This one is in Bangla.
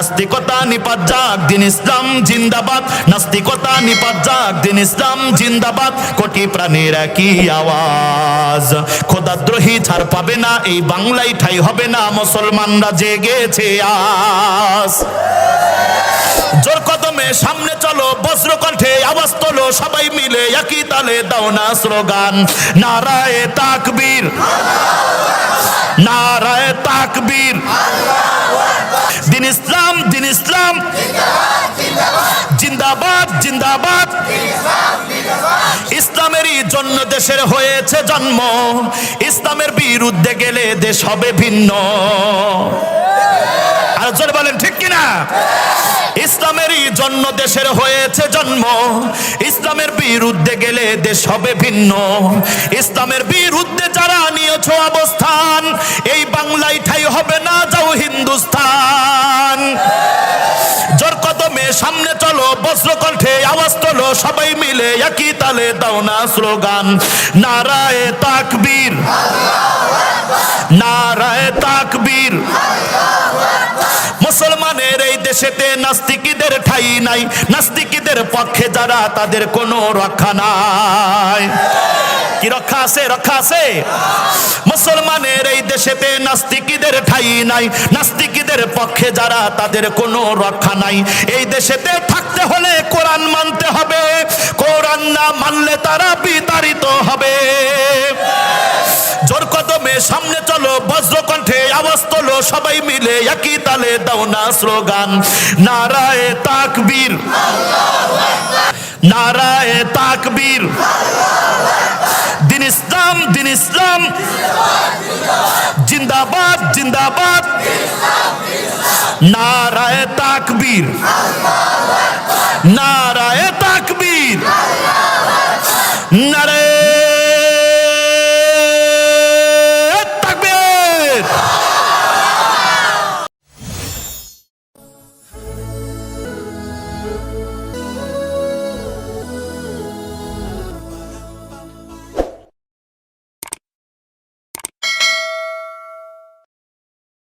নাস্তিকতা নিপাত যাক দিন ইসলাম, জিন্দাবাদ। নাস্তিকতা নিপাত যাক দিন ইসলাম, জিন্দাবাদ। কোটি প্রাণীর একই আওয়াজ। খোদাদ্রোহী ছাড় পাবে না, এই বাংলায় ঠাই হবে না, মুসলমানরা জেগেছে আজ। জোর কদমে সামনে চলো, বজ্র কণ্ঠে আওয়াজ তোলো, সবাই মিলে একই তালে দাও না স্লোগান। নারায়ে তাকবীর। নারায়ে তাকবীর। দিন ইসলাম দিন ইসলাম। জিন্দাবাদ জিন্দাবাদ। ইসলামেরই জন্য দেশের হয়েছে জন্ম। ইসলামের বিরুদ্ধে গেলে দেশ হবে ভিন্ন। আর বলেন, ঠিক কিনা? ইসলামেরই জন্য দেশের হয়েছে জন্ম। ইসলামের বিরুদ্ধে গেলে দেশ হবে ভিন্ন। ইসলামের বিরুদ্ধে যারা নিয়েছ অবস্থান, এই বাংলায় ঠাই হবে না, যাও হিন্দুস্তান সামনে চলো বজ্র কণ্ঠে আওয়াজ তোলো, সবাই মিলে একই তালে দাও না স্লোগান। নারায়ে তাকবীর। নারায়ে তাকবীর। মুসলমানের এই দেশেতে নাস্তিকীদের ঠাই নাই। নাস্তিকীদের পক্ষে যারা, তাদের কোনো রক্ষা নাই। কি রক্ষা আছে? রক্ষা আছে? মুসলমানের এই দেশেতে নাস্তিকীদের ঠাই নাই। নাস্তিকীদের পক্ষে যারা, তাদের কোনো রক্ষা নাই। এই দেশেতে থাকতে হলে কোরআন মানতে হবে। কোরআন না মানলে তারা বিতাড়িত হবে। জোর কদমে সামনে চলো বজ্র কণ্ঠে আওয়াজ তোলো, সবাই মিলে একই তালে দাও না স্লোগান। নারায়ে তাকবীর। নারায়ে তাকবীর। ইসলাম। জিন্দাবাদ জিন্দাবাদ। নারায় তাকবীর। নারায় তাকবীর। নারায়ে